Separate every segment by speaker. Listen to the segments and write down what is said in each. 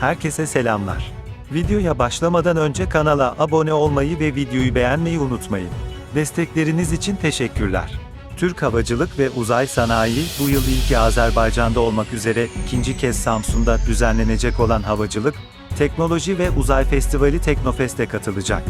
Speaker 1: Herkese selamlar. Videoya başlamadan önce kanala abone olmayı ve videoyu beğenmeyi unutmayın. Destekleriniz için teşekkürler. Türk Havacılık ve Uzay Sanayi, bu yıl ilki Azerbaycan'da olmak üzere ikinci kez Samsun'da düzenlenecek olan Havacılık, Teknoloji ve Uzay Festivali Teknofest'e katılacak.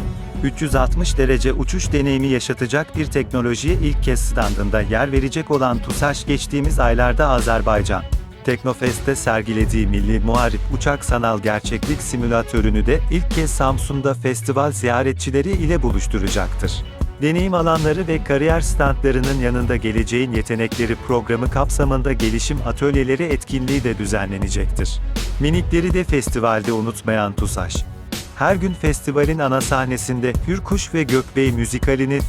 Speaker 1: 360 derece uçuş deneyimi yaşatacak bir teknolojiye ilk kez standında yer verecek olan TUSAŞ geçtiğimiz aylarda Azerbaycan, Teknofest'te sergilediği Milli Muharip Uçak Sanal Gerçeklik Simülatörünü de ilk kez Samsun'da festival ziyaretçileri ile buluşturacaktır. Deneyim alanları ve kariyer standlarının yanında Geleceğin Yetenekleri programı kapsamında gelişim atölyeleri etkinliği de düzenlenecektir. Minikleri de festivalde unutmayan TUSAŞ. Her gün festivalin ana sahnesinde Hürkuş ve Gökbey müzikalini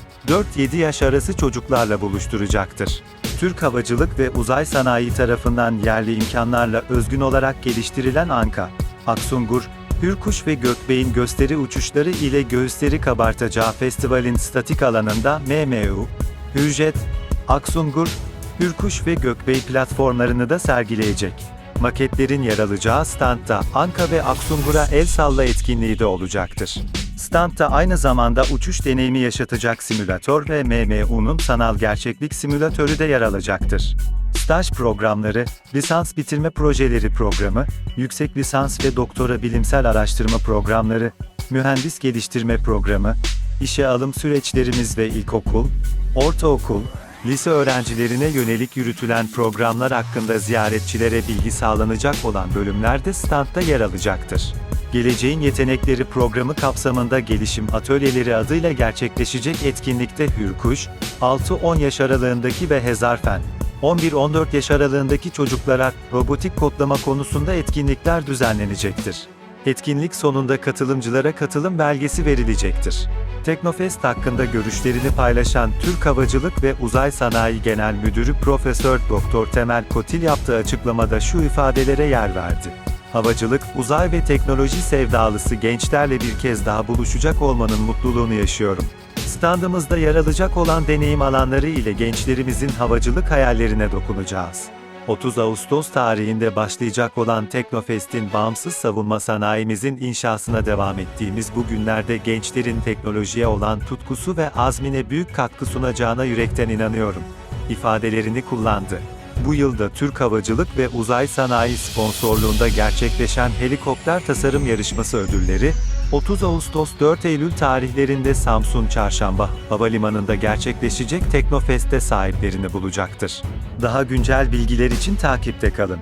Speaker 1: 4-7 yaş arası çocuklarla buluşturacaktır. Türk Havacılık ve Uzay Sanayi tarafından yerli imkanlarla özgün olarak geliştirilen Anka, Aksungur, Hürkuş ve Gökbey'in gösteri uçuşları ile göğüsleri kabartacağı festivalin statik alanında MMU, Hürjet, Aksungur, Hürkuş ve Gökbey platformlarını da sergileyecek. Maketlerin yer alacağı standta Anka ve Aksungur'a el salla etkinliği de olacaktır. Standta aynı zamanda uçuş deneyimi yaşatacak simülatör ve MMU'nun sanal gerçeklik simülatörü de yer alacaktır. Staj programları, lisans bitirme projeleri programı, yüksek lisans ve doktora bilimsel araştırma programları, mühendis geliştirme programı, işe alım süreçlerimiz ve ilkokul, ortaokul, lise öğrencilerine yönelik yürütülen programlar hakkında ziyaretçilere bilgi sağlanacak olan bölümler de standta yer alacaktır. Geleceğin Yetenekleri programı kapsamında gelişim atölyeleri adıyla gerçekleşecek etkinlikte Hürkuş, 6-10 yaş aralığındaki ve Hezarfen, 11-14 yaş aralığındaki çocuklara robotik kodlama konusunda etkinlikler düzenlenecektir. Etkinlik sonunda katılımcılara katılım belgesi verilecektir. Teknofest hakkında görüşlerini paylaşan Türk Havacılık ve Uzay Sanayi Genel Müdürü Profesör Doktor Temel Kotil yaptığı açıklamada şu ifadelere yer verdi. Havacılık, uzay ve teknoloji sevdalısı gençlerle bir kez daha buluşacak olmanın mutluluğunu yaşıyorum. Standımızda yer alacak olan deneyim alanları ile gençlerimizin havacılık hayallerine dokunacağız. 30 Ağustos tarihinde başlayacak olan Teknofest'in bağımsız savunma sanayimizin inşasına devam ettiğimiz bu günlerde gençlerin teknolojiye olan tutkusu ve azmine büyük katkı sunacağına yürekten inanıyorum. ifadelerini kullandı. Bu yılda Türk Havacılık ve Uzay Sanayi sponsorluğunda gerçekleşen helikopter tasarım yarışması ödülleri, 30 Ağustos 4 Eylül tarihlerinde Samsun Çarşamba Havalimanı'nda gerçekleşecek Teknofest'te sahiplerini bulacaktır. Daha güncel bilgiler için takipte kalın.